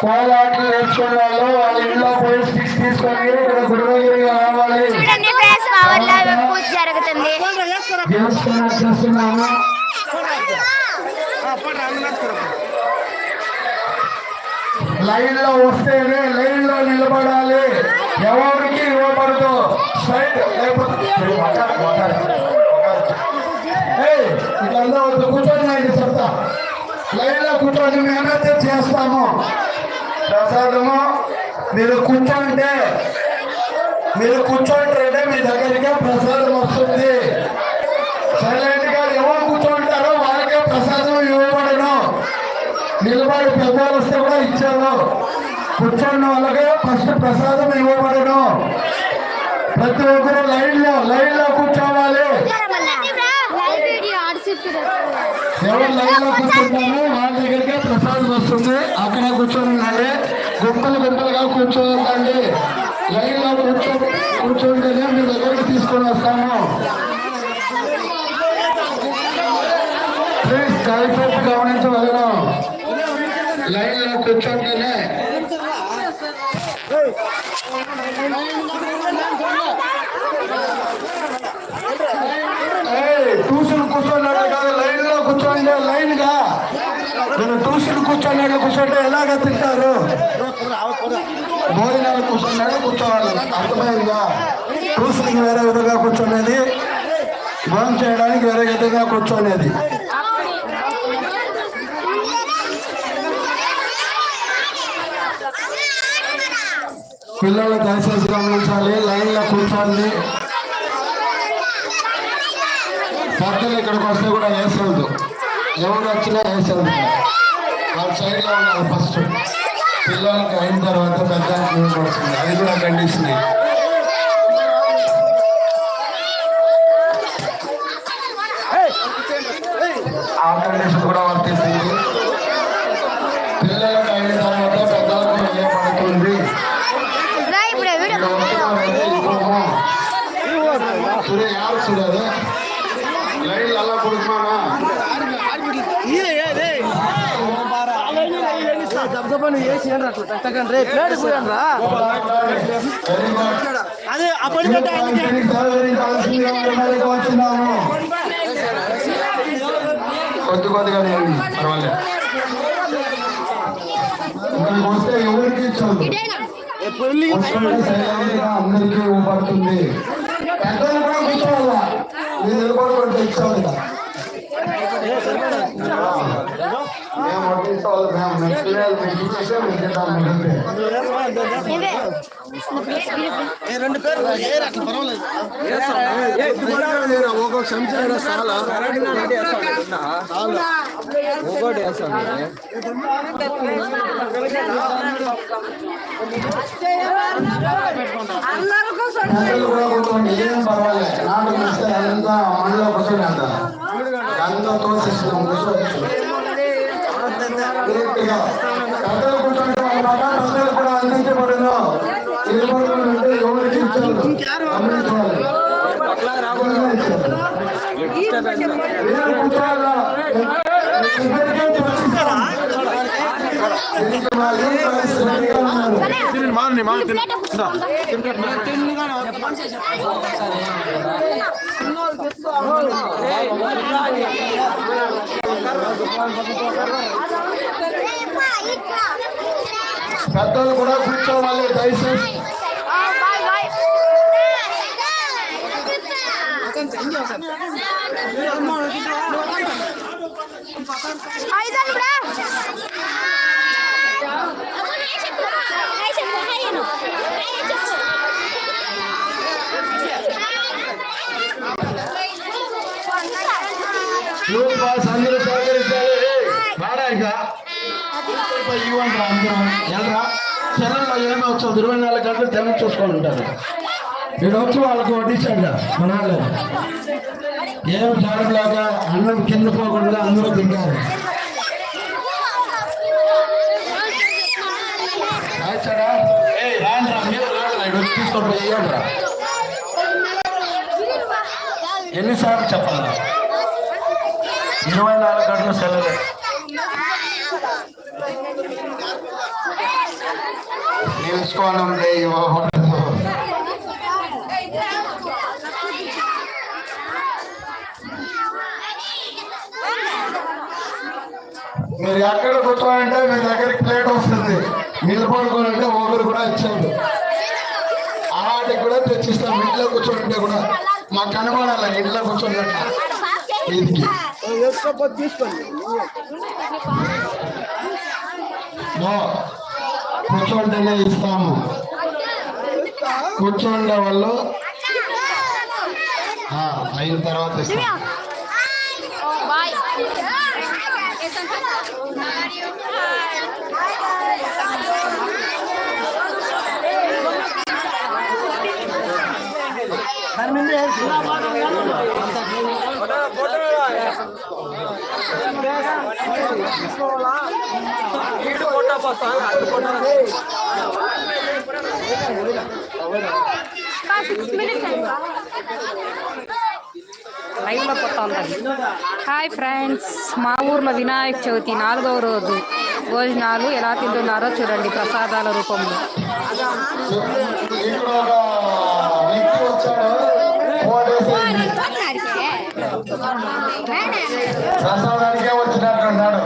కోలాట్లు నేర్చుకునే వాళ్ళు వాళ్ళ ఇంట్లో పోయి స్టిక్స్ తీసుకొని ఇక్కడ రావాలి. జరుగుతుంది. చూస్తున్నాము. లైన్లో వస్తేనే లైన్లో నిలబడాలి. ఎవరికి ఇవ్వబడదు? స్ట్రైట్ లేకపోతే కూర్చొని చెప్తా. లైన్లో కూర్చొని మేమైతే చేస్తాము. ప్రసాదము మీరు కూర్చోంటే మీరు కూర్చోంటే మీ దగ్గరికే ప్రసాదం వస్తుంది. సైలెంట్గా ఎవరు కూర్చోంటారో వాళ్ళకే ప్రసాదం ఇవ్వబడను. నిలబడి పెద్దలు వస్తే కూడా ఇచ్చారు. కూర్చున్న వాళ్ళకే ఫస్ట్ ప్రసాదం ఇవ్వబడను. ప్రతి ఒక్కరు లైన్లో లైన్లో కూర్చోవాలి. ఎవరు లైన్లో కూర్చుంటారో వాళ్ళ దగ్గరికే ప్రసాదం వస్తుంది. అక్కడ కూర్చొని గుంపులు గుంపులుగా కూర్చోవద్దండి. లైన్లో కూర్చో కూర్చుంటేనే మీ దగ్గరికి తీసుకొని వస్తాము ప్లీజ్ దయచేసి గమనించవలను లైన్లో కూర్చుంటేనే ట్యూషన్ కూర్చోన్నాడు కాదు లైన్లో కూర్చోండి. లైన్గా. నేను ట్యూషన్ కూర్చోన్నాడు కూర్చోంటే ఎలాగ తింటారు? భోజనాలు కూర్చున్నాడు కూర్చోవాలి. అర్థమైందిగా ట్యూషన్కి వేరే విధంగా కూర్చునేది. భోజనం చేయడానికి వేరే విధంగా కూర్చోనేది. పిల్లలు దయచేసి గమనించాలి లైన్లో కూర్చోండి. పెద్దలు ఇక్కడికి వస్తే కూడా వేసేవద్దు ఎవరు వచ్చినా వేసేవద్దు వాళ్ళ సైడ్లో ఉన్నారు ఫస్ట్. పిల్లలకి అయిన తర్వాత పెద్ద క్యూ పడుతుంది అది కూడా కండిషనే ఆ కండిషన్ కూడా వర్తిస్తుంది పిల్లలకు అయిన తర్వాత పెద్దలకు క్యూ పడుతుంది சூரிய யாரும் சூடாது லைன்ல எல்லாம் கொடுப்பானா అర్థపని వేసి ఏంట్రా అట్లా పెట్టకండి రే ప్లేట్ పోయండ్రా అదే అప్పటి కంటే కొద్ది కొద్దిగా పర్వాలేదు ఎవరికి ఇచ్చారు రెండు పేరు ఏ అట్లా పర్వాలేదు ఒక్కొక్క సంవత్సరం చాలా పెద్దలు కూడా కూర్చోండి ఏం పర్వాలేదు నాటు ఇస్తే అంతా మనలో కూర్చొని అంత అంతా తోసిస్తున్నాం కూర్చోవచ్చు కరెక్ట్గా. పెద్దలు కూర్చోండి వాళ్ళ మాట పెద్దలు కూడా అందించబడును నిలబడుకుంటే ఎవరికి ఇచ్చారు గమనించాలి. మీరు కూర్చోవాలా? పెద్దలు కూడా కూర్చోవాలి దయచేసి బాయ్ బాయ్ ఐదన్ బ్రా యూత్ బాస్ అందరూ సహకరించాలి వాడాక ఇవ్వండి అందరూ ఎల్రా చెల్లెల్లో ఏమి వచ్చావు? ఇరవై నాలుగు గంటలు తెల్ల చూసుకొని ఉంటారు. నేను వచ్చి వాళ్ళకు వడ్డించండి మన వాళ్ళు ఏం జాడలాగా అన్నం కింద పోకుండా అందరూ తింటారు. తీసుకొని ఎన్నిసార్లు చెప్పాలి? ఇరవై నాలుగు గంటల సెలవు. నిలుచుకోనుండే ఇవ్వకూడదు మీరు ఎక్కడ కూర్చోవాలంటే మీ దగ్గరికి ప్లేట్ వస్తుంది. నిలబడుకోవాలంటే ఒకరు కూడా ఇచ్చేది అలాంటి కూడా తెచ్చిస్తాం. ఇంట్లో కూర్చోంటే కూడా మాకు కనబడాలి ఇంట్లో కూర్చోండి తీసుకోండి. కూర్చోంటేనే ఇస్తాము. కూర్చోండే వాళ్ళు. అయిన తర్వాత ఇస్తాం. లైవ్లో హాయ్ ఫ్రెండ్స్ మా ఊర్లో వినాయక చవితి నాలుగవ రోజు. భోజనాలు ఎలా తింటున్నారో చూడండి ప్రసాదాల రూపంలో. ప్రసాదానికే వచ్చినట్టున్నాడు